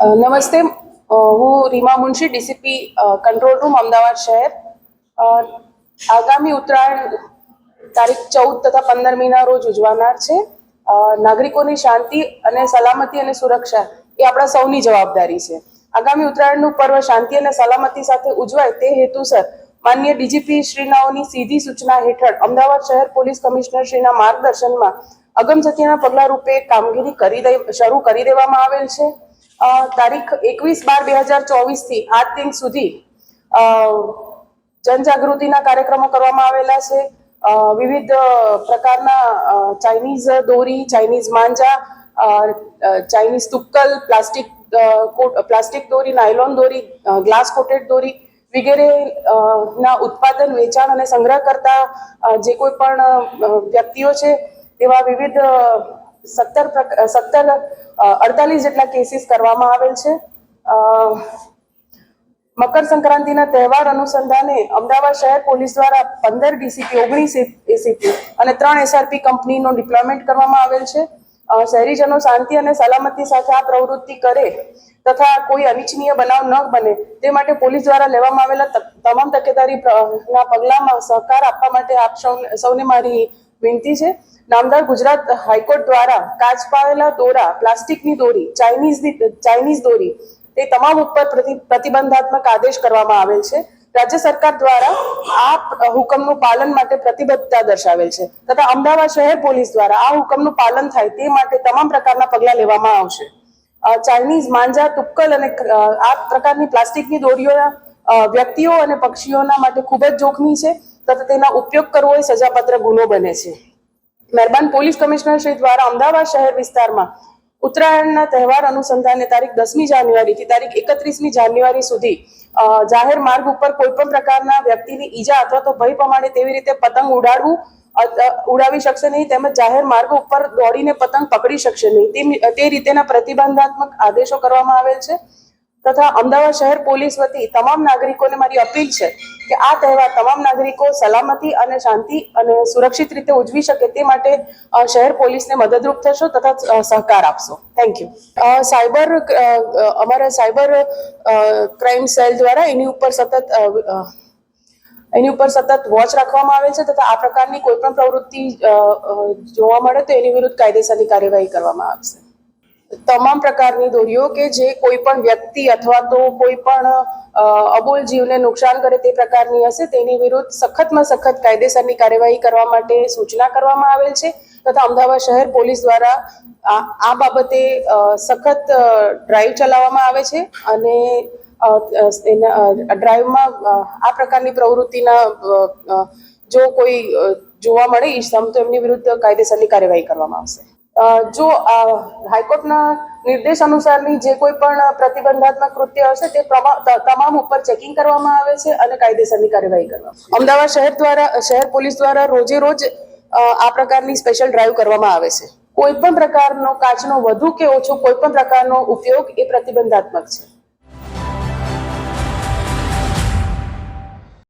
નમસ્તે. હું Reema Munshi, DCP control room, Ahmedabad શહેર. આગામી ઉત્તરાયણ તારીખ ચૌદ તથા પંદરમીના રોજ ઉજવાનાર છે. નાગરિકોની શાંતિ અને સલામતી અને સુરક્ષા એ આપણા સૌની જવાબદારી છે. આગામી ઉત્તરાયણનું પર્વ શાંતિ અને સલામતી સાથે ઉજવાય તે હેતુસર માન્ય ડીજીપી શ્રીનાઓની સીધી સૂચના હેઠળ અમદાવાદ શહેર પોલીસ કમિશનર શ્રીના માર્ગદર્શનમાં અગમચેતીના પગલા રૂપે કામગીરી કરી શરૂ કરી દેવામાં આવેલ છે. તારીખ એકવીસ બાર બે હજાર ચોવીસથી આજ દિન સુધી જનજાગૃતિના કાર્યક્રમો કરવામાં આવેલા છે. વિવિધ પ્રકારના ચાઇનીઝ દોરી ચાઇનીઝ માંજા ચાઇનીઝ તુક્કલ, પ્લાસ્ટિક પ્લાસ્ટિક દોરી, નાયલોન દોરી ગ્લાસ કોટેડ દોરી વગેરે ના ઉત્પાદન, વેચાણ અને સંગ્રહ કરતા જે કોઈ પણ વ્યક્તિઓ છે, તેવા વિવિધ સત્તર સત્તર અડતાલીસ જેટલા કેસીસ કરવામાં આવેલ છે. મકર સંક્રાંતિના તહેવાર અનુસંધાને અમદાવાદ શહેર પોલીસ દ્વારા પંદર ડીસીપી ઓગણીસ એસીપી અને ત્રણ એસઆરપી કંપનીનો ડિપ્લોયમેન્ટ કરવામાં આવેલ છે. શહેરીજનો શાંતિ અને સલામતી સાથે આ પ્રવૃત્તિ કરે તથા કોઈ અનિચ્છનીય બનાવ ન બને તે માટે પોલીસ દ્વારા લેવામાં આવેલા તમામ તકેદારી ના પગલામાં સહકાર આપવા માટે આપ સૌને મારી વિનંતી છે. નામદાર ગુજરાત હાઈકોર્ટ દ્વારા કાચ પાયેલા દોરા, પ્લાસ્ટિકની દોરી, ચાઇનીઝની, ચાઇનીઝ દોરી તે તમામ ઉપર પ્રતિ- પ્રતિબંધાત્મક આદેશ કરવામાં આવેલ છે. રાજ્ય સરકાર દ્વારા આ હુકમનું પાલન માટે પ્રતિબદ્ધતા દર્શાવેલ છે. તથા અમદાવાદ શહેર પોલીસ દ્વારા આ હુકમનું પાલન થાય તે માટે તમામ પ્રકારના પગલાં લેવામાં આવશે. ચાઇનીઝ, માંજા, તુક્કલ અને આ પ્રકારની પ્લાસ્ટિકની દોરીઓના વ્યક્તિઓ અને પક્ષીઓના માટે ખૂબ જ જોખમી છે. તથા તેના ઉપયોગ કરવો એ સજાપત્ર ગુનો બને છે. મહેરબાન પોલીસ કમિશનર શ્રી દ્વારા અમદાવાદ શહેર વિસ્તારમાં ઉત્તરાયણના તહેવાર અનુસંધાને તારીખ દસમી જાન્યુઆરીથી તારીખ એકત્રીસમી જાન્યુઆરી સુધી જાહેર માર્ગ ઉપર કોઈ પણ પ્રકારના વ્યક્તિની ઈજા અથવા તો ભય પ્રમાણે તેવી રીતે પતંગ ઉડાડવું ઉડાવી શકશે નહીં તેમજ જાહેર માર્ગ ઉપર દોડીને પતંગ પકડી શકશે નહીં. તે રીતેના પ્રતિબંધાત્મક આદેશો કરવામાં આવેલ છે. તથા અમદાવાદ શહેર પોલીસ વતી તમામ નાગરિકોને મારી અપીલ છે કે આ તહેવાર તમામ નાગરિકો સલામતી અને શાંતિ અને સુરક્ષિત રીતે ઉજવી શકે તે માટે શહેર પોલીસને મદદરૂપ થશો તથા સહકાર આપશો. થેન્ક યુ સાયબર અમારા સાયબર ક્રાઇમ સેલ દ્વારા એની ઉપર સતત એની ઉપર સતત વોચ રાખવામાં આવે છે તથા આ પ્રકારની કોઈ પણ પ્રવૃત્તિ જોવા મળે તો એની વિરુદ્ધ કાયદેસરની કાર્યવાહી કરવામાં આવશે તમામ પ્રકારની દોરીઓ કે જે કોઈ પણ વ્યક્તિ અથવા તો કોઈ પણ અબોલ જીવને નુકસાન કરે તે પ્રકારની હશે, તેની વિરુદ્ધ સખતમાં સખત કાયદેસરની કાર્યવાહી કરવા માટે સૂચના કરવામાં આવેલ છે તથા અમદાવાદ શહેર પોલીસ દ્વારા આ બાબતે સખત ડ્રાઈવ ચલાવવામાં આવે છે અને ડ્રાઈવમાં આ પ્રકારની પ્રવૃત્તિના જો કોઈ જોવા મળે ઈસમ તો એમની વિરુદ્ધ કાયદેસરની કાર્યવાહી કરવામાં આવશે. જો હાઈકોર્ટના નિર્દેશ અનુસારની જે કોઈ પણ પ્રતિબંધાત્મક કૃત્ય હશે, તે તમામ ઉપર ચેકિંગ કરવામાં આવે છે અને કાયદેસરની કાર્યવાહી કરવામાં અમદાવાદ શહેર દ્વારા, શહેર પોલીસ દ્વારા રોજે રોજ આ પ્રકારની સ્પેશિયલ ડ્રાઈવ કરવામાં આવે છે. કોઈ પણ પ્રકારનો કાચનો વધુ કે ઓછો કોઈ પણ પ્રકારનો ઉપયોગ એ પ્રતિબંધાત્મક છે.